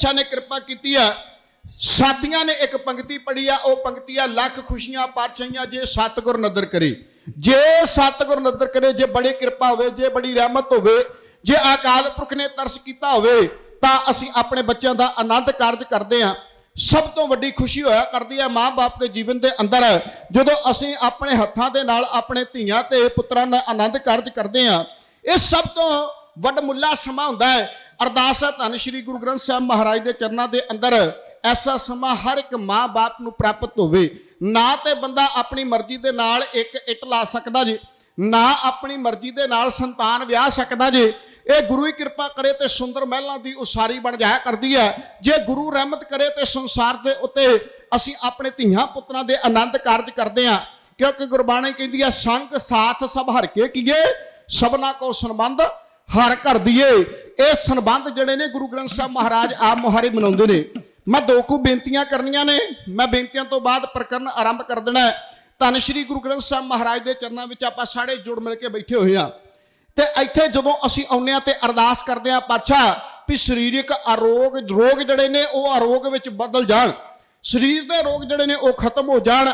ਪਾਤਸ਼ਾਹ ਨੇ ਕਿਰਪਾ ਕੀਤੀ ਆ। ਸਾਥੀਆਂ ਨੇ ਇੱਕ ਪੰਕਤੀ ਪੜ੍ਹੀ ਆ, ਉਹ ਪੰਕਤੀ ਆ, ਲੱਖ ਖੁਸ਼ੀਆਂ ਪਾਤਸ਼ਾਹੀਆਂ ਜੇ ਸਤਿਗੁਰ ਨਦਰ ਕਰੇ। ਜੇ ਸਤਿਗੁਰ ਨਦਰ ਕਰੇ, ਜੇ ਬੜੀ ਕਿਰਪਾ ਹੋਵੇ, ਜੇ ਬੜੀ ਰਹਿਮਤ ਹੋਵੇ, ਜੇ ਅਕਾਲ ਪੁਰਖ ਨੇ ਤਰਸ ਕੀਤਾ ਹੋਵੇ, ਤਾਂ ਅਸੀਂ ਆਪਣੇ ਬੱਚਿਆਂ ਦਾ ਆਨੰਦ ਕਾਰਜ ਕਰਦੇ ਹਾਂ। ਸਭ ਤੋਂ ਵੱਡੀ ਖੁਸ਼ੀ ਹੋਇਆ ਕਰਦੀ ਹੈ ਮਾਂ-ਬਾਪ ਦੇ ਜੀਵਨ ਦੇ ਅੰਦਰ, ਜਦੋਂ ਅਸੀਂ ਆਪਣੇ ਹੱਥਾਂ ਦੇ ਨਾਲ ਆਪਣੇ ਧੀਆਂ ਤੇ ਪੁੱਤਰਾਂ ਦਾ ਆਨੰਦ ਕਾਰਜ ਕਰਦੇ ਹਾਂ। ਇਹ ਸਭ ਤੋਂ ਵੱਡਮੁੱਲਾ ਸਮਾਂ ਹੁੰਦਾ ਹੈ। ਅਰਦਾਸ ਹੈ ਧੰਨ ਸ਼੍ਰੀ ਗੁਰੂ ਗ੍ਰੰਥ ਸਾਹਿਬ ਮਹਾਰਾਜ ਦੇ ਚਰਨਾਂ ਦੇ ਅੰਦਰ ਐਸਾ ਸਮਾਂ ਹਰ ਇੱਕ ਮਾਂ-ਬਾਪ ਨੂੰ ਪ੍ਰਾਪਤ ਹੋਵੇ। ਨਾ ਤੇ ਬੰਦਾ ਆਪਣੀ ਮਰਜ਼ੀ ਦੇ ਨਾਲ ਇੱਕ ਇੱਟ ਲਾ ਸਕਦਾ ਜੀ, ਨਾ ਆਪਣੀ ਮਰਜ਼ੀ ਦੇ ਨਾਲ ਸੰਤਾਨ ਵਿਆਹ ਸਕਦਾ ਜੀ। ਇਹ ਗੁਰੂ ਹੀ ਕਿਰਪਾ ਕਰੇ ਤੇ ਸੁੰਦਰ ਮਹਿਲਾਂ ਦੀ ਉਸਾਰੀ ਬਣ ਜਾਇਆ ਕਰਦੀ ਹੈ। ਜੇ ਗੁਰੂ ਰਹਿਮਤ ਕਰੇ ਤੇ ਸੰਸਾਰ ਦੇ ਉੱਤੇ ਅਸੀਂ ਆਪਣੇ ਧੀਆਂ ਪੁੱਤਰਾਂ ਦੇ ਆਨੰਦ ਕਾਰਜ ਕਰਦੇ ਹਾਂ। ਕਿਉਂਕਿ ਗੁਰਬਾਣੀ ਕਹਿੰਦੀ ਹੈ, ਸੰਗ ਸਾਥ ਸਭ ਹਰ ਕੇ ਕੀਏ, ਸਭਨਾ ਕੋ ਸੰਬੰਧ ਹਰ ਘਰ ਦੀਏ। ਇਹ ਸੰਬੰਧ ਜਿਹੜੇ ਨੇ ਗੁਰੂ ਗ੍ਰੰਥ ਸਾਹਿਬ ਮਹਾਰਾਜ ਆਪ ਮੁਹਾਰੇ ਮਨਾਉਂਦੇ ਨੇ। ਮੈਂ ਦੋ ਕੁ ਬੇਨਤੀਆਂ ਕਰਨੀਆਂ ਨੇ। ਮੈਂ ਬੇਨਤੀਆਂ ਤੋਂ ਬਾਅਦ ਪ੍ਰਕਰਨ ਆਰੰਭ ਕਰ ਦੇਣਾ ਹੈ। ਧੰਨ ਸ਼੍ਰੀ ਗੁਰੂ ਗ੍ਰੰਥ ਸਾਹਿਬ ਮਹਾਰਾਜ ਦੇ ਚਰਨਾਂ ਵਿੱਚ ਆਪਾਂ ਸਾਰੇ ਜੁੜ ਮਿਲ ਕੇ ਬੈਠੇ ਹੋਏ ਆ ਤੇ ਇੱਥੇ ਜਦੋਂ ਅਸੀਂ ਆਉਂਦੇ ਆ ਤੇ ਅਰਦਾਸ ਕਰਦੇ ਆ ਪਾਤਸ਼ਾਹ ਵੀ ਸਰੀਰਕ ਅਰੋਗ, ਰੋਗ ਜਿਹੜੇ ਨੇ ਉਹ ਅਰੋਗ ਵਿੱਚ ਬਦਲ ਜਾਣ। ਸਰੀਰ ਦੇ ਰੋਗ ਜਿਹੜੇ ਨੇ ਉਹ ਖਤਮ ਹੋ ਜਾਣ।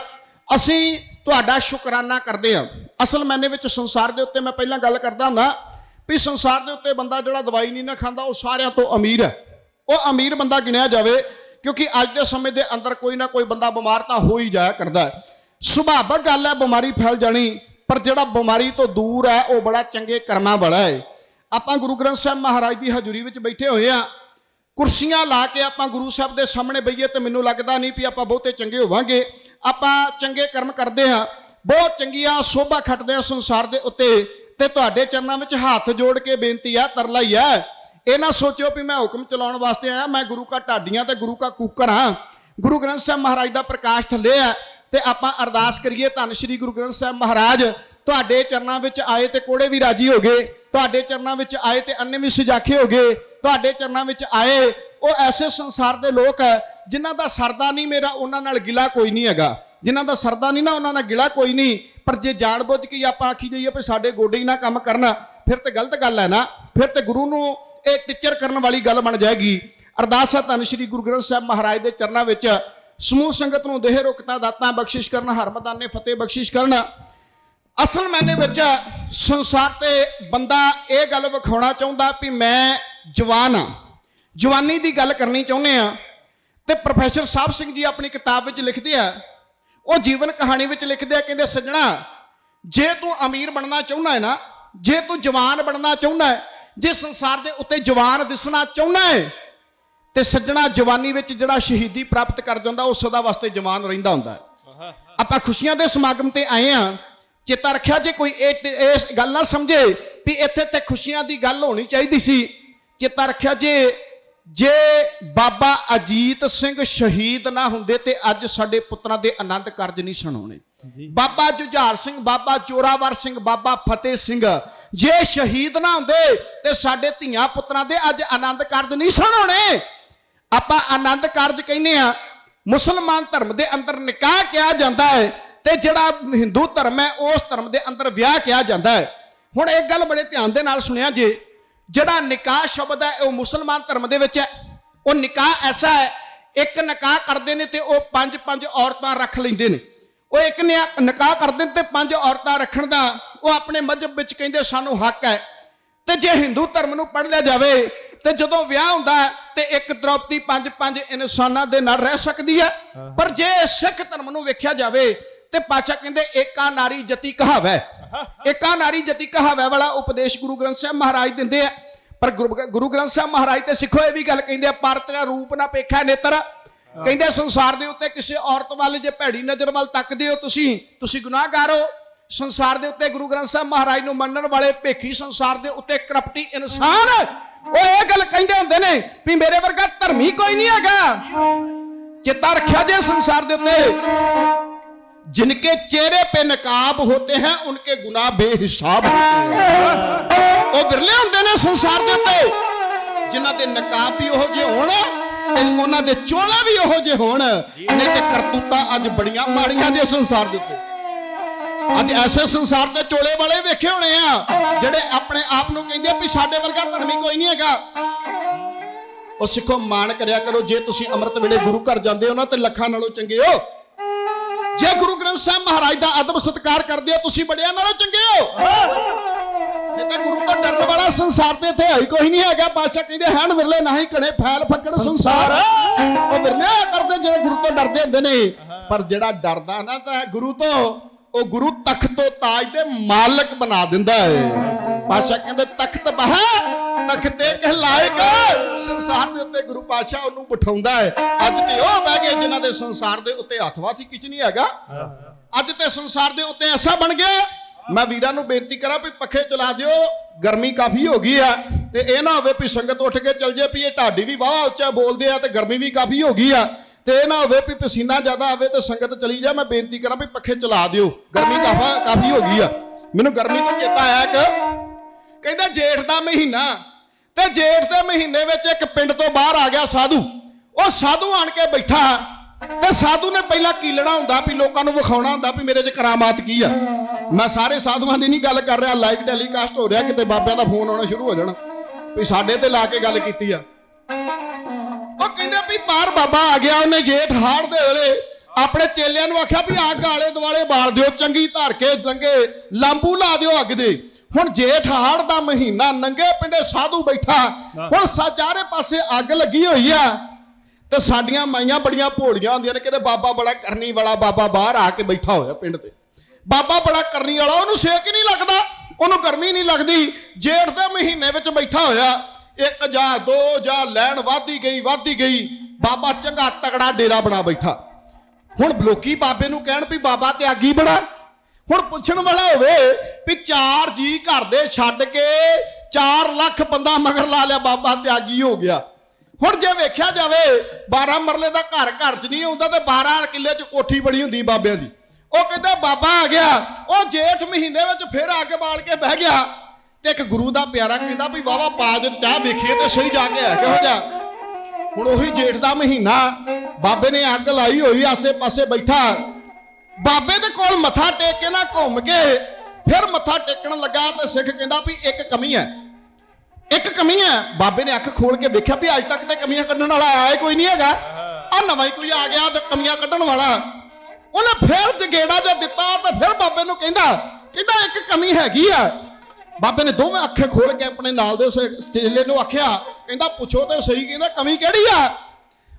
ਅਸੀਂ ਤੁਹਾਡਾ ਸ਼ੁਕਰਾਨਾ ਕਰਦੇ ਆ ਅਸਲ ਮੈਨੇ ਵਿੱਚ ਸੰਸਾਰ ਦੇ ਉੱਤੇ ਮੈਂ ਪਹਿਲਾਂ ਗੱਲ ਕਰਦਾ ਹੁੰਦਾ। ਵੀ ਸੰਸਾਰ ਦੇ ਉੱਤੇ ਬੰਦਾ ਜਿਹੜਾ ਦਵਾਈ ਨਹੀਂ ਨਾ ਖਾਂਦਾ, ਉਹ ਸਾਰਿਆਂ ਤੋਂ ਅਮੀਰ ਹੈ। ਉਹ ਅਮੀਰ ਬੰਦਾ ਗਿਣਿਆ ਜਾਵੇ, ਕਿਉਂਕਿ ਅੱਜ ਦੇ ਸਮੇਂ ਦੇ ਅੰਦਰ ਕੋਈ ਨਾ ਕੋਈ ਬੰਦਾ ਬਿਮਾਰ ਤਾਂ ਹੋ ਹੀ ਜਾਇਆ ਕਰਦਾ ਹੈ। ਸੁਭਾਵਕ ਗੱਲ ਹੈ, ਬਿਮਾਰੀ ਫੈਲ ਜਾਣੀ, ਪਰ ਜਿਹੜਾ ਬਿਮਾਰੀ ਤੋਂ ਦੂਰ ਹੈ, ਉਹ ਬੜਾ ਚੰਗੇ ਕਰਮਾਂ ਵਾਲਾ ਹੈ। ਆਪਾਂ ਗੁਰੂ ਗ੍ਰੰਥ ਸਾਹਿਬ ਮਹਾਰਾਜ ਦੀ ਹਜ਼ੂਰੀ ਵਿੱਚ ਬੈਠੇ ਹੋਏ ਆ ਕੁਰਸੀਆਂ ਲਾ ਕੇ ਆਪਾਂ ਗੁਰੂ ਸਾਹਿਬ ਦੇ ਸਾਹਮਣੇ ਬਈਏ ਤੇ ਮੈਨੂੰ ਲੱਗਦਾ ਨਹੀਂ ਵੀ ਆਪਾਂ ਬਹੁਤੇ ਚੰਗੇ ਹੋਵਾਂਗੇ। ਆਪਾਂ ਚੰਗੇ ਕਰਮ ਕਰਦੇ ਹਾਂ, ਬਹੁਤ ਚੰਗੀਆਂ, ਸੋਭਾ ਖੱਟਦੇ ਆ ਸੰਸਾਰ ਦੇ ਉੱਤੇ। ਤੇ ਤੁਹਾਡੇ ਚਰਨਾਂ ਵਿੱਚ ਹੱਥ ਜੋੜ ਕੇ ਬੇਨਤੀ ਆ, ਤਰਲਾ ਹੀ ਆ। ਇਹ ਨਾ ਸੋਚਿਓ ਵੀ ਮੈਂ ਹੁਕਮ ਚਲਾਉਣ ਵਾਸਤੇ ਆਇਆ, ਮੈਂ ਗੁਰੂ ਕਾ ਢਾਡੀਆਂ ਤੇ ਗੁਰੂ ਕਾ ਕੂਕਰ ਹਾਂ। ਗੁਰੂ ਗ੍ਰੰਥ ਸਾਹਿਬ ਮਹਾਰਾਜ ਦਾ ਪ੍ਰਕਾਸ਼ ਥੱਲੇ ਆ ਤੇ ਆਪਾਂ ਅਰਦਾਸ ਕਰੀਏ ਧੰਨ ਸ਼੍ਰੀ ਗੁਰੂ ਗ੍ਰੰਥ ਸਾਹਿਬ ਮਹਾਰਾਜ। ਤੁਹਾਡੇ ਚਰਨਾਂ ਵਿੱਚ ਆਏ ਤੇ ਕੋੜੇ ਵੀ ਰਾਜੀ ਹੋ ਗਏ, ਤੁਹਾਡੇ ਚਰਨਾਂ ਵਿੱਚ ਆਏ ਤੇ ਅੰਨੇ ਵੀ ਸਜਾਖੇ ਹੋ ਗਏ, ਤੁਹਾਡੇ ਚਰਨਾਂ ਵਿੱਚ ਆਏ, ਉਹ ਐਸੇ ਸੰਸਾਰ ਦੇ ਲੋਕ ਹੈ ਜਿਨ੍ਹਾਂ ਦਾ ਸਰਦਾ ਨਹੀਂ ਮੇਰਾ, ਉਹਨਾਂ ਨਾਲ ਗਿਲਾ ਕੋਈ ਨਹੀਂ ਹੈਗਾ। ਜਿਨ੍ਹਾਂ ਦਾ ਸਰਦਾ ਨਹੀਂ ਨਾ, ਉਹਨਾਂ ਨਾਲ ਗਿਲਾ ਕੋਈ ਨਹੀਂ। ਪਰ ਜੇ ਜਾਣਬੁੱਝ ਕੇ ਆਪਾਂ ਆਖੀ ਜਾਈਏ ਵੀ ਸਾਡੇ ਗੋਡੇ ਹੀ ਨਾ ਕੰਮ ਕਰਨ, ਫਿਰ ਤੇ ਗਲਤ ਗੱਲ ਹੈ ਨਾ। ਫਿਰ ਤੇ ਗੁਰੂ ਨੂੰ ਇਹ ਟੀਚਰ ਕਰਨ ਵਾਲੀ ਗੱਲ ਬਣ ਜਾਏਗੀ। ਅਰਦਾਸ ਹੈ ਧੰਨ ਸ਼੍ਰੀ ਗੁਰੂ ਗ੍ਰੰਥ ਸਾਹਿਬ ਮਹਾਰਾਜ ਦੇ ਚਰਨਾਂ ਵਿੱਚ। ਸਮੂਹ ਸੰਗਤ ਨੂੰ ਦੇਹ ਰੁਕਤਾ, ਦਾਤਾਂ ਬਖਸ਼ਿਸ਼ ਕਰਨ ਹਰਮਦਾਨੇ ਫਤਿਹ ਬਖਸ਼ਿਸ਼ ਕਰਨ। ਅਸਲ ਮੈਨੇ ਵਿੱਚ ਸੰਸਾਰ ਤੇ ਬੰਦਾ ਇਹ ਗੱਲ ਵਿਖਾਉਣਾ ਚਾਹੁੰਦਾ ਵੀ ਮੈਂ ਜਵਾਨ ਆ ਜਵਾਨੀ ਦੀ ਗੱਲ ਕਰਨੀ ਚਾਹੁੰਦੇ ਆ ਤੇ ਪ੍ਰੋਫੈਸਰ ਸਾਹਿਬ ਸਿੰਘ ਜੀ ਆਪਣੀ ਕਿਤਾਬ ਵਿੱਚ ਲਿਖਦੇ ਆ ਉਹ ਜੀਵਨ ਕਹਾਣੀ ਵਿੱਚ ਲਿਖਦੇ ਆ ਕਹਿੰਦੇ ਸੱਜਣਾ ਜੇ ਤੂੰ ਅਮੀਰ ਬਣਨਾ ਚਾਹੁੰਦਾ ਹੈ ਨਾ ਜੇ ਤੂੰ ਜਵਾਨ ਬਣਨਾ ਚਾਹੁੰਦਾ ਹੈ ਜੇ ਸੰਸਾਰ ਦੇ ਉੱਤੇ ਜਵਾਨ ਦਿਸਣਾ ਚਾਹੁੰਦਾ ਹੈ ਤੇ ਸੱਜਣਾ ਜਵਾਨੀ ਵਿੱਚ ਜਿਹੜਾ ਸ਼ਹੀਦੀ ਪ੍ਰਾਪਤ ਕਰ ਜਾਂਦਾ ਉਹ ਸਦਾ ਵਾਸਤੇ ਜਵਾਨ ਰਹਿੰਦਾ ਹੁੰਦਾ ਹੈ। ਆਪਾਂ ਖੁਸ਼ੀਆਂ ਦੇ ਸਮਾਗਮ ਤੇ ਆਏ ਆ ਚੇਤਾ ਰੱਖਿਆ ਜੇ ਕੋਈ ਇਹ ਇਸ ਗੱਲ ਨਾ ਸਮਝੇ ਵੀ ਇੱਥੇ ਤੇ ਖੁਸ਼ੀਆਂ ਦੀ ਗੱਲ ਹੋਣੀ ਚਾਹੀਦੀ ਸੀ। ਚੇਤਾ ਰੱਖਿਆ ਜੇ ਜੇ ਬਾਬਾ ਅਜੀਤ ਸਿੰਘ ਸ਼ਹੀਦ ਨਾ ਹੁੰਦੇ ਤੇ ਅੱਜ ਸਾਡੇ ਪੁੱਤਰਾਂ ਦੇ ਆਨੰਦ ਕਾਰਜ ਨਹੀਂ ਸੁਣਾਉਣੇ। ਬਾਬਾ ਜੁਝਾਰ ਸਿੰਘ ਬਾਬਾ ਚੋਰਾਵਰ ਸਿੰਘ ਬਾਬਾ ਫਤਿਹ ਸਿੰਘ ਜੇ ਸ਼ਹੀਦ ਨਾ ਹੁੰਦੇ ਤੇ ਸਾਡੇ ਧੀਆਂ ਪੁੱਤਰਾਂ ਦੇ ਅੱਜ ਆਨੰਦ ਕਾਰਜ ਨਹੀਂ ਸੁਣਾਉਣੇ। ਆਪਾਂ ਆਨੰਦ ਕਾਰਜ ਕਹਿੰਦੇ ਆ ਮੁਸਲਮਾਨ ਧਰਮ ਦੇ ਅੰਦਰ ਨਿਕਾਹ ਕਿਹਾ ਜਾਂਦਾ ਹੈ ਤੇ ਜਿਹੜਾ ਹਿੰਦੂ ਧਰਮ ਹੈ ਉਸ ਧਰਮ ਦੇ ਅੰਦਰ ਵਿਆਹ ਕਿਹਾ ਜਾਂਦਾ ਹੈ। ਹੁਣ ਇੱਕ ਗੱਲ ਬੜੇ ਧਿਆਨ ਦੇ ਨਾਲ ਸੁਣਿਆ ਜੇ ਜਿਹੜਾ ਨਿਕਾਹ ਸ਼ਬਦ ਹੈ ਉਹ ਮੁਸਲਮਾਨ ਧਰਮ ਦੇ ਵਿੱਚ ਹੈ। ਉਹ ਨਿਕਾਹ ਐਸਾ ਹੈ ਇੱਕ ਨਿਕਾਹ ਕਰਦੇ ਨੇ ਤੇ ਉਹ ਪੰਜ ਪੰਜ ਔਰਤਾਂ ਰੱਖ ਲੈਂਦੇ ਨੇ। ਉਹ ਇੱਕ ਨਿਕਾਹ ਕਰਦੇ ਨੇ ਤੇ ਪੰਜ ਔਰਤਾਂ ਰੱਖਣ ਦਾ ਉਹ ਆਪਣੇ ਮਜਹਬ ਵਿੱਚ ਕਹਿੰਦੇ ਸਾਨੂੰ ਹੱਕ ਹੈ। ਤੇ ਜੇ ਹਿੰਦੂ ਧਰਮ ਨੂੰ ਪੜ੍ਹ ਲਿਆ ਜਾਵੇ ਤੇ ਜਦੋਂ ਵਿਆਹ ਹੁੰਦਾ ਤੇ ਇੱਕ ਦ੍ਰੋਪਦੀ ਪੰਜ ਪੰਜ ਇਨਸਾਨਾਂ ਦੇ ਨਾਲ ਰਹਿ ਸਕਦੀ ਹੈ। ਪਰ ਜੇ ਸਿੱਖ ਧਰਮ ਨੂੰ ਵੇਖਿਆ ਜਾਵੇ ਤੇ ਪਾਚਾ ਕਹਿੰਦੇ ਏਕਾ ਨਾਰੀ ਜਤੀ ਕਹਾਵੈ। ਏਕਾ ਨਾਰੀ ਜਤੀ ਕਹਾਵੈ ਵਾਲਾ ਉਪਦੇਸ਼ ਗੁਰੂ ਗ੍ਰੰਥ ਸਾਹਿਬ ਮਹਾਰਾਜ ਦਿੰਦੇ ਆ। ਪਰ ਗੁਰੂ ਗੁਰੂ ਗ੍ਰੰਥ ਸਾਹਿਬ ਮਹਾਰਾਜ ਤੇ ਸਿੱਖੋ ਇਹ ਵੀ ਗੱਲ ਕਹਿੰਦੇ ਆ ਪਰ ਤੇਰਾ ਰੂਪ ਨਾ ਪੇਖਾ ਨੇਤਰ। ਕਹਿੰਦੇ ਸੰਸਾਰ ਦੇ ਉੱਤੇ ਕਿਸੇ ਔਰਤ ਵੱਲ ਜੇ ਭੈੜੀ ਨਜ਼ਰ ਵੱਲ ਤੱਕਦੇ ਹੋ ਤੁਸੀਂ ਤੁਸੀਂ ਗੁਨਾਹਗਾਰ ਹੋ। ਸੰਸਾਰ ਦੇ ਉੱਤੇ ਗੁਰੂ ਗ੍ਰੰਥ ਸਾਹਿਬ ਮਹਾਰਾਜ ਨੂੰ ਮੰਨਣ ਵਾਲੇ ਭੇਖੀ ਸੰਸਾਰ ਦੇ ਉੱਤੇ ਕਰਪਟੀ ਇਨਸਾਨ। ਉਹ ਇਹ ਗੱਲ ਕਹਿੰਦੇ ਹੁੰਦੇ ਨੇ ਵੀ ਮੇਰੇ ਵਰਗਾ ਧਰਮੀ ਕੋਈ ਨਹੀਂ ਹੈਗਾ। ਚੇਤਾ ਰੱਖਿਆ ਜੇ ਸੰਸਾਰ ਦੇ ਉੱਤੇ। जिनके चेहरे पे नकाब होते हैं उनके गुनाह बेहिसाब होते हैं ਉਹ ਵਿਰਲੇ ਹੁੰਦੇ ਨੇ ਸੰਸਾਰ ਦੇ ਉੱਤੇ ਜਿਨ੍ਹਾਂ ਦੇ ਨਕਾਬ ਵੀ ਉਹੋ ਜਿਹੇ ਹੋਣ ਤੇ ਉਹਨਾਂ ਦੇ ਚੋਲੇ ਵੀ ਉਹੋ ਜਿਹੇ ਹੋਣ ਨਹੀਂ ਤੇ ਕਰਤੂਤਾਂ ਅੱਜ ਬੜੀਆਂ ਮਾੜੀਆਂ ਜੇ ਸੰਸਾਰ ਦੇ ਉੱਤੇ ਅੱਜ ਐਸੇ ਸੰਸਾਰ ਦੇ ਚੋਲੇ ਵਾਲੇ ਵੇਖੇ ਹੋਣੇ ਆ ਜਿਹੜੇ ਆਪਣੇ ਆਪ ਨੂੰ ਕਹਿੰਦੇ ਆ ਵੀ ਸਾਡੇ ਵਰਗਾ ਧਰਮੀ ਕੋਈ ਨਹੀਂ ਹੈਗਾ ਉਹ ਸਿੱਖੋ ਮਾਣ ਕਰਿਆ ਕਰੋ ਜੇ ਤੁਸੀਂ ਅੰਮ੍ਰਿਤ ਵੇਲੇ ਗੁਰੂ ਘਰ ਜਾਂਦੇ ਹੋ ਨਾ ਤੇ ਲੱਖਾਂ ਨਾਲੋਂ ਚੰਗੇ ਹੋ ਜੇ ਗੁਰੂ ਗ੍ਰੰਥ ਸਾਹਿਬ ਮਹਾਰਾਜ ਦਾ ਅਦਬ ਸਤਿਕਾਰ ਕਰਦੇ ਹੋ ਤੁਸੀਂ ਬੜਿਆਂ ਨਾਲੋਂ ਚੰਗੇ ਹੋ। ਇਹ ਤਾਂ ਗੁਰੂ ਤੋਂ ਡਰਨ ਵਾਲਾ ਸੰਸਾਰ ਤੇ ਇੱਥੇ ਹੈ ਕੋਈ ਨਹੀਂ ਹੈਗਾ। ਪਾਸ਼ਾ ਕਹਿੰਦੇ ਹਨ ਵਿਰਲੇ ਨਹੀਂ ਕਣੇ ਫੈਲ ਫੱਕੜ ਸੰਸਾਰ। ਉਹ ਵਿਰਲੇ ਕਰਦੇ ਜਿਹੜੇ ਗੁਰੂ ਤੋਂ ਡਰਦੇ ਹੁੰਦੇ ਨੇ। ਪਰ ਜਿਹੜਾ ਡਰਦਾ ਨਾ ਤਾਂ ਗੁਰੂ ਤੋਂ ਉਹ ਗੁਰੂ ਤਖਤ ਤੋਂ ਤਾਜ ਦੇ ਮਾਲਕ ਬਣਾ ਦਿੰਦਾ ਹੈ। ਪਾਸ਼ਾ ਕਹਿੰਦੇ, ਤਖਤ ਬਹਾ, ਤਖਤੇ ਕਹਿਲਾਇਕ ਸੰਸਾਰ ਦੇ ਉੱਤੇ ਗੁਰੂ ਪਾਸ਼ਾ ਉਹਨੂੰ ਬਿਠਾਉਂਦਾ ਹੈ। ਅੱਜ ਤੇ ਉਹ ਬਹਿ ਗਏ ਜਿਨ੍ਹਾਂ ਦੇ ਸੰਸਾਰ ਦੇ ਉੱਤੇ ਹੱਥਵਾਸੀ ਕਿਛ ਨਹੀਂ ਹੈਗਾ। ਅੱਜ ਤੇ ਸੰਸਾਰ ਦੇ ਉੱਤੇ ਐਸਾ ਬਣ ਗਿਆ। ਮੈਂ ਵੀਰਾਂ ਨੂੰ ਬੇਨਤੀ ਕਰਾਂ ਵੀ ਪੱਖੇ ਚਲਾ ਦਿਓ, ਗਰਮੀ ਕਾਫੀ ਹੋ ਗਈ ਆ ਤੇ ਇਹ ਨਾ ਹੋਵੇ ਵੀ ਸੰਗਤ ਉੱਠ ਕੇ ਚੱਲ ਜੇ ਵੀ ਇਹ ਢਾਡੀ ਵੀ ਵਾਹ ਉੱਚਾ ਬੋਲਦੇ ਆ ਤੇ ਗਰਮੀ ਵੀ ਕਾਫੀ ਹੋ ਗਈ ਆ। ਤੇ ਇਹ ਨਾ ਹੋਵੇ ਵੀ ਪਸੀਨਾ ਜ਼ਿਆਦਾ ਆਵੇ ਤੇ ਸੰਗਤ ਚਲੀ ਜਾ। ਮੈਂ ਬੇਨਤੀ ਕਰਾਂ ਵੀ ਪੱਖੇ ਚਲਾ ਦਿਓ। ਗਰਮੀ ਕਾਫਾ ਕਾਫੀ ਹੋ ਗਈ ਆ। ਮੈਨੂੰ ਗਰਮੀ ਤੋਂ ਚੇਤਾ ਆਇਆ ਕਿ ਕਹਿੰਦਾ ਜੇਠ ਦਾ ਮਹੀਨਾ ਤੇ ਜੇਠ ਦੇ ਮਹੀਨੇ ਵਿੱਚ ਇੱਕ ਪਿੰਡ ਤੋਂ ਬਾਹਰ ਆ ਗਿਆ ਸਾਧੂ। ਉਹ ਸਾਧੂ ਆਣ ਕੇ ਬੈਠਾ ਤੇ ਸਾਧੂ ਨੇ ਪਹਿਲਾਂ ਕੀਲਣਾ ਹੁੰਦਾ ਵੀ ਲੋਕਾਂ ਨੂੰ ਵਿਖਾਉਣਾ ਹੁੰਦਾ ਵੀ ਮੇਰੇ 'ਚ ਕਰਾਮਾਤ ਕੀ ਆ। ਮੈਂ ਸਾਰੇ ਸਾਧੂਆਂ ਦੀ ਨਹੀਂ ਗੱਲ ਕਰ ਰਿਹਾ ਲਾਈਵ ਟੈਲੀਕਾਸਟ ਹੋ ਰਿਹਾ, ਕਿਤੇ ਬਾਬਿਆਂ ਦਾ ਫੋਨ ਆਉਣਾ ਸ਼ੁਰੂ ਹੋ ਜਾਣਾ, ਵੀ ਸਾਡੇ ਤੇ ਲਾ ਕੇ ਗੱਲ ਕੀਤੀ ਆ। ਉਹ ਕਹਿੰਦੇ ਵੀ ਬਾਹਰ ਬਾਬਾ ਆ ਗਿਆ, ਉਹਨੇ ਜੇਠ ਹਾੜ ਦੇ ਵੇਲੇ ਆਪਣੇ ਚੇਲਿਆਂ ਨੂੰ ਆਖਿਆ ਵੀ ਅੱਗ ਆਲੇ ਦੁਆਲੇ ਬਾਲ ਦਿਓ, ਚੰਗੀ ਧਰ ਕੇ ਲੰਗੇ ਲਾਂਬੂ ਲਾ ਦਿਓ ਅੱਗ ਦੇ। ਹੁਣ ਜੇਠ ਹਾੜ ਦਾ ਮਹੀਨਾ ਨੰਗੇ ਪਿੰਡੇ ਸਾਧੂ ਬੈਠਾ। ਹੁਣ ਸਾਚਾਰੇ ਪਾਸੇ ਅੱਗ ਲੱਗੀ ਹੋਈ ਆ। ਤੇ ਸਾਡੀਆਂ ਮਾਈਆਂ ਬੜੀਆਂ ਭੋਲੀਆਂ ਹੁੰਦੀਆਂ ਨੇ ਕਹਿੰਦੇ ਬਾਬਾ ਬੜਾ ਕਰਨੀ ਵਾਲਾ ਬਾਬਾ ਬਾਹਰ ਆ ਕੇ ਬੈਠਾ ਹੋਇਆ ਪਿੰਡ ਤੇ। ਬਾਬਾ ਬੜਾ ਕਰਨੀ ਵਾਲਾ ਉਹਨੂੰ ਸੇਕ ਹੀ ਨਹੀਂ ਲੱਗਦਾ ਉਹਨੂੰ ਗਰਮੀ ਨਹੀਂ ਲੱਗਦੀ। ਜੇਠ ਦੇ ਮਹੀਨੇ ਵਿੱਚ ਬੈਠਾ ਹੋਇਆ ਇੱਕ ਜਾਂ ਦੋ ਜਾਂ ਲੈਣ ਵਾਧੀ ਗਈ ਵਾਧੀ ਗਈ ਬਾਬਾ ਚੰਗਾ ਤਗੜਾ ਡੇਰਾ ਬਣਾ ਬੈਠਾ। ਹੁਣ ਲੋਕੀ ਬਾਬੇ ਨੂੰ ਕਹਿਣ ਵੀ ਬਾਬਾ ਤਿਆਗੀ ਬੜਾ। ਹੁਣ ਪੁੱਛਣ ਵਾਲਾ ਹੋਵੇ ਵੀ ਚਾਰ ਜੀ ਘਰ ਦੇ ਛੱਡ ਕੇ 4 ਲੱਖ ਬੰਦਾ ਮਗਰ ਲਾ ਲਿਆ ਬਾਬਾ ਤਿਆਗੀ ਹੋ ਗਿਆ। ਹੁਣ ਜੇ ਵੇਖਿਆ ਜਾਵੇ 12 ਮਰਲੇ ਦਾ ਘਰ ਘਰ 'ਚ ਨਹੀਂ ਆਉਂਦਾ ਤੇ 12 ਕਿੱਲੇ 'ਚ ਕੋਠੀ ਬੜੀ ਹੁੰਦੀ ਬਾਬਿਆਂ ਦੀ। ਉਹ ਕਹਿੰਦਾ, ਬਾਬਾ ਆ ਗਿਆ। ਉਹ ਜੇਠ ਮਹੀਨੇ ਵਿੱਚ ਫਿਰ ਆ ਕੇ ਬਾਲ ਕੇ ਬਹਿ ਗਿਆ। ਤੇ ਇੱਕ ਗੁਰੂ ਦਾ ਪਿਆਰਾ ਕਹਿੰਦਾ ਵੀ ਵਾਵਾ ਪਾਜ ਚਾਹ ਵੇਖੀਏ ਤੇ ਸਹੀ ਜਾ ਕੇ ਹੈ ਕਿਹੋ ਜਿਹਾ? ਹੁਣ ਉਹੀ ਜੇਠ ਦਾ ਮਹੀਨਾ, ਬਾਬੇ ਨੇ ਅੱਗ ਲਾਈ ਹੋਈ, ਆਸੇ-ਪਾਸੇ ਬੈਠਾ। ਬਾਬੇ ਦੇ ਕੋਲ ਮੱਥਾ ਟੇਕ ਕੇ ਨਾ ਘੁੰਮ ਕੇ ਫਿਰ ਮੱਥਾ ਟੇਕਣ ਲੱਗਾ ਤੇ ਸਿੱਖ ਕਹਿੰਦਾ ਵੀ ਇੱਕ ਕਮੀ ਹੈ। ਇੱਕ ਕਮੀ ਹੈ। ਬਾਬੇ ਨੇ ਅੱਖ ਖੋਲ ਕੇ ਵੇਖਿਆ ਵੀ ਅੱਜ ਤੱਕ ਤੇ ਕਮੀਆਂ ਕੱਢਣ ਵਾਲਾ ਆਇਆ ਕੋਈ ਨਹੀਂ ਹੈਗਾ। ਆ ਨਵਾਂ ਹੀ ਕੋਈ ਆ ਗਿਆ ਤੇ ਕਮੀਆਂ ਕੱਢਣ ਵਾਲਾ। ਉਹਨੇ ਫਿਰ ਜਗੇੜਾ ਜੇ ਦਿੱਤਾ ਤੇ ਫਿਰ ਬਾਬੇ ਨੂੰ ਕਹਿੰਦਾ ਕਹਿੰਦਾ ਇੱਕ ਕਮੀ ਹੈਗੀ ਆ। ਬਾਬੇ ਨੇ ਦੋਵੇਂ ਅੱਖੇ ਖੋਲ ਕੇ ਆਪਣੇ ਨਾਲ ਦੇ ਚੇਲੇ ਨੂੰ ਆਖਿਆ, ਕਹਿੰਦਾ ਪੁੱਛੋ ਤੇ ਸਹੀ ਕਹਿੰਦਾ ਕਮੀ ਕਿਹੜੀ ਆ?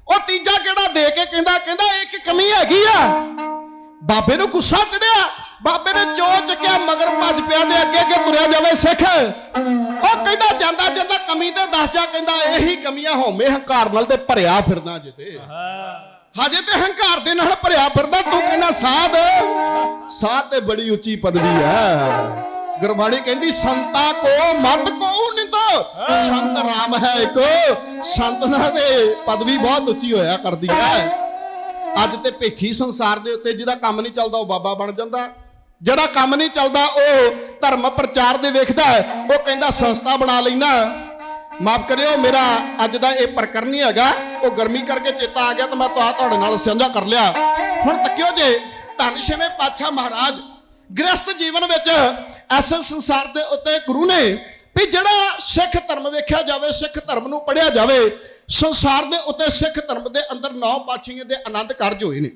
ਉਹ ਤੀਜਾ ਕਿਹੜਾ ਦੇ ਕੇ ਕਹਿੰਦਾ ਕਹਿੰਦਾ ਇੱਕ ਕਮੀ ਹੈਗੀ ਆ। ਬਾਬੇ ਨੂੰ ਗੁੱਸਾ ਚੜਿਆ ਬਾਬੇ ਨੇ ਚੋ ਚੱਕਿਆ ਮਗਰ ਭੱਜ ਪਿਆ ਤੇ ਅੱਗੇ ਅੱਗੇ ਤੁਰਿਆ ਜਾਵੇ ਸਿੱਖ। ਉਹ ਕਹਿੰਦਾ ਜਾਂਦਾ ਜਾਂਦਾ ਕਮੀ ਤੇ ਦੱਸ ਜਾ ਕਹਿੰਦਾ ਇਹੀ ਕਮੀਆਂ ਹਉਮੈ ਹੰਕਾਰ ਨਾਲ ਤੇ ਭਰਿਆ ਫਿਰਦਾ ਜਿੱਤੇ ਹਜੇ ਤੇ ਹੰਕਾਰ ਦੇ ਨਾਲ ਭਰਿਆ ਫਿਰਦਾ ਤੂੰ ਕਹਿੰਦਾ ਸਾਧ ਸਾਧ ਤੇ ਬੜੀ ਉੱਚੀ ਪਦਵੀ ਹੈ ਗੁਰਬਾਣੀ ਕਹਿੰਦੀ ਸੰਤਾ ਕੋ ਮਤ ਕੋ ਨਿੰਦੋ। ਸੰਤ ਰਾਮ ਹੈ ਇੱਕ। ਸੰਤ ਨਾ ਦੇ ਪਦਵੀ ਬਹੁਤ ਉੱਚੀ ਹੋਇਆ ਕਰਦੀ ਹੈ ਅੱਜ ਤੇ ਭੇਖੀ ਸੰਸਾਰ ਦੇ ਉੱਤੇ ਜਿਹਦਾ ਕੰਮ ਨਹੀਂ ਚੱਲਦਾ ਉਹ ਬਾਬਾ ਬਣ ਜਾਂਦਾ। ਜਿਹੜਾ ਕੰਮ ਨਹੀਂ ਚੱਲਦਾ ਉਹ ਧਰਮ ਪ੍ਰਚਾਰ ਦੇ ਵੇਖਦਾ ਉਹ ਕਹਿੰਦਾ ਸੰਸਥਾ ਬਣਾ ਲੈਣਾ ਮਾਫ ਕਰਿਓ, ਮੇਰਾ ਅੱਜ ਦਾ ਇਹ ਪ੍ਰਕਰਨ ਨਹੀਂ ਹੈਗਾ, ਉਹ ਗਰਮੀ ਕਰਕੇ ਚੇਤਾ ਆ ਗਿਆ ਤਾਂ ਮੈਂ ਤੁਹਾ ਤੁਹਾਡੇ ਨਾਲ ਸਾਂਝਾ ਕਰ ਲਿਆ। ਹੁਣ ਤੱਕਿਓ ਜੇ ਧੰਨ ਛੇਵੇਂ ਪਾਤਸ਼ਾਹ ਮਹਾਰਾਜ ਗ੍ਰਸਤ ਜੀਵਨ ਵਿੱਚ ਐਸੇ ਸੰਸਾਰ ਦੇ ਉੱਤੇ ਗੁਰੂ ਨੇ ਵੀ ਜਿਹੜਾ ਸਿੱਖ ਧਰਮ ਵੇਖਿਆ ਜਾਵੇ, ਸਿੱਖ ਧਰਮ ਨੂੰ ਪੜਿਆ ਜਾਵੇ ਸੰਸਾਰ ਦੇ ਉੱਤੇ ਸਿੱਖ ਧਰਮ ਦੇ ਅੰਦਰ ਨੌ ਪਾਤਸ਼ਾਹੀਆਂ ਦੇ ਆਨੰਦ ਕਾਰਜ ਹੋਏ ਨੇ।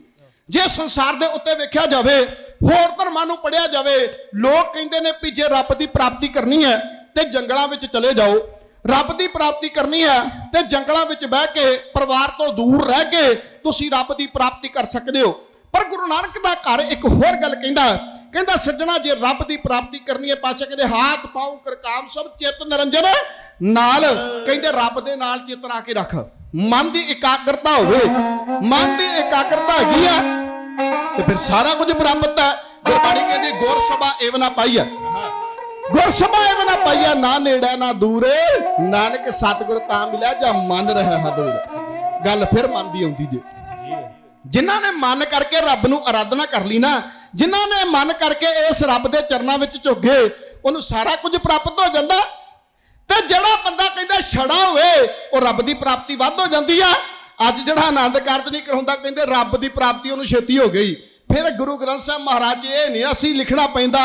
ਜੇ ਸੰਸਾਰ ਦੇ ਉੱਤੇ ਵੇਖਿਆ ਜਾਵੇ, ਹੋਰ ਧਰਮਾਂ ਨੂੰ ਪੜਿਆ ਜਾਵੇ, ਲੋਕ ਕਹਿੰਦੇ ਨੇ ਵੀ ਜੇ ਰੱਬ ਦੀ ਪ੍ਰਾਪਤੀ ਕਰਨੀ ਹੈ, ਤੇ ਜੰਗਲਾਂ ਵਿੱਚ ਚਲੇ ਜਾਓ। ਰੱਬ ਦੀ ਪ੍ਰਾਪਤੀ ਕਰਨੀ ਹੈ, ਤੇ ਜੰਗਲਾਂ ਵਿੱਚ ਬਹਿ ਕੇ, ਪਰਿਵਾਰ ਤੋਂ ਦੂਰ ਰਹਿ ਕੇ ਤੁਸੀਂ ਰੱਬ ਦੀ ਪ੍ਰਾਪਤੀ ਕਰ ਸਕਦੇ ਹੋ। ਪਰ ਗੁਰੂ ਨਾਨਕ ਦਾ ਘਰ ਇੱਕ ਹੋਰ ਗੱਲ ਕਹਿੰਦਾ ਕਹਿੰਦਾ, ਸੱਜਣਾ, ਜੇ ਰੱਬ ਦੀ ਪ੍ਰਾਪਤੀ ਕਰਨੀ ਹੈ ਪਾਸ਼ਾ ਕਹਿੰਦੇ, ਹਾਥ ਪਾਉ ਕਰ ਸਭ, ਚਿੱਤ ਨਿਰੰਜਨ ਨਾਲ। ਕਹਿੰਦੇ, ਰੱਬ ਦੇ ਨਾਲ ਚਿੱਤ ਲਾ ਕੇ ਰੱਖ। ਮਨ ਦੀ ਇਕਾਗਰਤਾ ਹੋਵੇ, ਮਨ ਦੀ ਇਕਾਗਰਤਾ ਹੈਗੀ ਆ, ਤੇ ਫਿਰ ਸਾਰਾ ਕੁਝ ਪ੍ਰਾਪਤ ਹੈ। ਗੁਰਬਾਣੀ ਕਹਿੰਦੀ, ਗੁਰ ਸਭਾ ਏਵ ਨਾ ਪਾਈਆ ਗੁਰ ਸਭਾ ਏਵ ਨਾ ਪਾਈਆ ਨਾ ਨੇੜਾ, ਨਾ ਦੂਰ। ਨਾਨਕ ਸਤਿਗੁਰ ਤਾਂ ਮਿਲਿਆ, ਜਾਂ ਮਨ ਰਹਿ ਹਦੂਰ ਗੱਲ ਫਿਰ ਮਨ ਦੀ ਆਉਂਦੀ ਜੇ। ਜਿਨ੍ਹਾਂ ਨੇ ਮਨ ਕਰਕੇ ਰੱਬ ਨੂੰ ਆਰਾਧਨਾ ਕਰ ਲਈ ਨਾ ਜਿਨ੍ਹਾਂ ਨੇ ਮਨ ਕਰਕੇ ਇਸ ਰੱਬ ਦੇ ਚਰਨਾਂ ਵਿੱਚ ਝੁੱਗੇ, ਉਹਨੂੰ ਸਾਰਾ ਕੁਝ ਪ੍ਰਾਪਤ ਹੋ ਜਾਂਦਾ। ਤੇ ਜਿਹੜਾ ਬੰਦਾ ਕਹਿੰਦਾ ਛੜਾ ਹੋਵੇ, ਉਹ ਰੱਬ ਦੀ ਪ੍ਰਾਪਤੀ ਵੱਧ ਹੋ ਜਾਂਦੀ ਆ। ਅੱਜ ਜਿਹੜਾ ਆਨੰਦ ਕਾਰਜ ਨਹੀਂ ਕਰਾਉਂਦਾ, ਕਹਿੰਦੇ ਰੱਬ ਦੀ ਪ੍ਰਾਪਤੀ ਉਹਨੂੰ ਛੇਤੀ ਹੋ ਗਈ। ਫਿਰ ਗੁਰੂ ਗ੍ਰੰਥ ਸਾਹਿਬ ਮਹਾਰਾਜ 'ਚ ਇਹ ਨਹੀਂ ਅਸੀਂ ਲਿਖਣਾ ਪੈਂਦਾ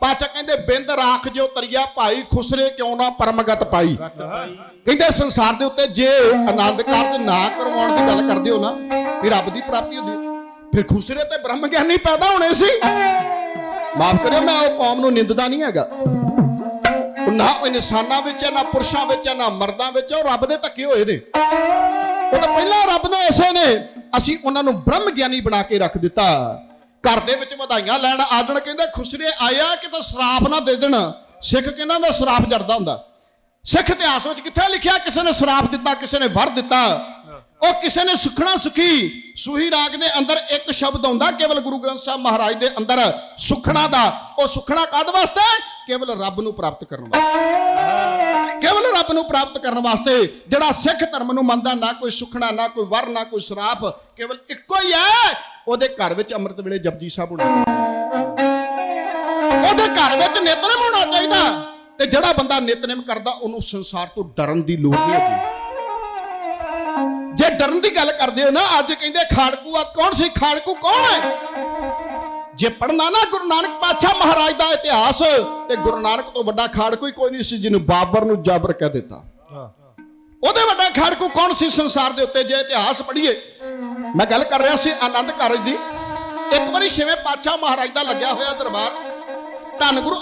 ਪਾਚਾ ਕਹਿੰਦੇ, ਬਿੰਦ ਰਾਖ ਜੋ ਤਰੀਆ ਭਾਈ, ਖੁਸਰੇ ਕਿਉਂ ਨਾ ਪਰਮਗਤ ਪਾਈ? ਕਹਿੰਦੇ ਸੰਸਾਰ ਦੇ ਉੱਤੇ ਜੇ ਆਨੰਦ ਕਾਰਜ ਨਾ ਕਰਵਾਉਣ ਦੀ ਗੱਲ ਕਰਦੇ ਹੋ ਨਾ, ਵੀ ਰੱਬ ਦੀ ਪ੍ਰਾਪਤੀ ਹੁੰਦੀ। ਫਿਰ ਖੁਸਰੇ ਤੇ ਬ੍ਰਹਮ ਗਿਆਨੀ ਪੈਦਾ ਹੋਣੇ ਸੀ। ਮਾਫ ਕਰਿਓ, ਮੈਂ ਉਹ ਕੌਮ ਨੂੰ ਨਿੰਦਦਾ ਨਹੀਂ ਹੈਗਾ। ਨਾ ਉਹ ਇਨਸਾਨਾਂ ਵਿੱਚ ਹੈ, ਨਾ ਪੁਰਸ਼ਾਂ ਵਿੱਚ ਹੈ, ਨਾ ਮਰਦਾਂ ਵਿੱਚ ਉਹ ਰੱਬ ਦੇ ਧੱਕੇ ਹੋਏ ਨੇ। ਉਹ ਤਾਂ ਪਹਿਲਾਂ ਰੱਬ ਨੇ ਐਸੇ ਨੇ। ਅਸੀਂ ਉਹਨਾਂ ਨੂੰ ਬ੍ਰਹਮ ਗਿਆਨੀ ਬਣਾ ਕੇ ਰੱਖ ਦਿੱਤਾ। ਘਰ ਦੇ ਵਿੱਚ ਵਧਾਈਆਂ ਲੈਣ ਆਦਣ ਕਹਿੰਦੇ, ਖੁਸਰੇ ਆਇਆ ਕਿ ਤਾਂ ਸ਼ਰਾਪ ਨਾ ਦੇ ਦੇਣ। ਸਿੱਖ ਕਹਿੰਦਾ ਦਾ ਸ਼ਰਾਪ ਜਰਦਾ ਹੁੰਦਾ? ਸਿੱਖ ਇਤਿਹਾਸ ਵਿੱਚ ਕਿੱਥੇ ਲਿਖਿਆ, ਕਿਸੇ ਨੇ ਸ਼ਰਾਪ ਦਿੱਤਾ, ਕਿਸੇ ਨੇ ਵਰ ਦਿੱਤਾ। ਉਹ ਕਿਸੇ ਨੇ ਸੁਖਣਾ ਸੁਖੀ, ਸੂਹੀ ਰਾਗ ਦੇ ਅੰਦਰ ਇੱਕ ਸ਼ਬਦ ਆਉਂਦਾ, ਕੇਵਲ ਗੁਰੂ ਗ੍ਰੰਥ ਸਾਹਿਬ ਮਹਾਰਾਜ ਦੇ ਅੰਦਰ ਸੁਖਣਾ ਦਾ। ਉਹ ਸੁਖਣਾ ਕਾਦ ਵਾਸਤੇ? ਕੇਵਲ ਰੱਬ ਨੂੰ ਪ੍ਰਾਪਤ ਕਰਨ ਵਾਸਤੇ। ਕੇਵਲ ਰੱਬ ਨੂੰ ਪ੍ਰਾਪਤ ਕਰਨ ਵਾਸਤੇ, ਜਿਹੜਾ ਸਿੱਖ ਧਰਮ ਨੂੰ ਮੰਨਦਾ, ਨਾ ਕੋਈ ਸੁਖਣਾ, ਨਾ ਕੋਈ ਵਰ, ਨਾ ਕੋਈ ਸ਼ਰਾਪ, ਕੇਵਲ ਇੱਕੋ ਹੀ ਹੈ। ਉਹਦੇ ਘਰ ਵਿੱਚ ਅੰਮ੍ਰਿਤ ਵੇਲੇ ਜਪਜੀ ਸਾਹਿਬ ਹੋਣਾ ਉਹਦੇ ਘਰ ਵਿੱਚ ਨਿਤਨੇਮ ਹੋਣਾ ਚਾਹੀਦਾ। ਤੇ ਜਿਹੜਾ ਬੰਦਾ ਨਿਤਨੇਮ ਕਰਦਾ, ਉਹਨੂੰ ਸੰਸਾਰ ਤੋਂ ਡਰਨ ਦੀ ਲੋੜ ਨਹੀਂ ਹੈਗੀ। ਜੇ ਡਰਨ ਦੀ ਗੱਲ ਕਰਦੇ ਹੋ ਨਾ ਅੱਜ ਕਹਿੰਦੇ ਖਾੜਕੂ ਆ ਕੌਣ ਸੀ? ਖਾੜਕੂ ਕੌਣ ਹੈ? ਜੇ ਪੜਨਾ ਨਾ ਗੁਰੂ ਨਾਨਕ ਪਾਤਸ਼ਾਹ ਮਹਾਰਾਜ ਦਾ ਇਤਿਹਾਸ ਤੇ ਗੁਰੂ ਨਾਨਕ ਤੋਂ ਵੱਡਾ ਖਾੜਕੂ ਹੀ ਕੋਈ ਨਹੀਂ ਸੀ ਜਿਹਨੂੰ ਬਾਬਰ ਨੂੰ ਜਾਬਰ ਕਹਿ ਦਿੱਤਾ। ਉਹਦੇ ਵੱਡਾ ਖਾੜਕੂ ਕੌਣ ਸੀ ਸੰਸਾਰ ਦੇ ਉੱਤੇ? ਜੇ ਇਤਿਹਾਸ ਪੜ੍ਹੀਏ। ਮੈਂ ਗੱਲ ਕਰ ਰਿਹਾ ਸੀ ਆਨੰਦ ਕਾਰਜ ਦੀ। ਇੱਕ ਵਾਰੀ ਛੇਵੇਂ ਪਾਤਸ਼ਾਹ ਮਹਾਰਾਜ ਦਾ ਲੱਗਿਆ ਹੋਇਆ ਦਰਬਾਰ। ਧੰਨ ਗੁਰੂ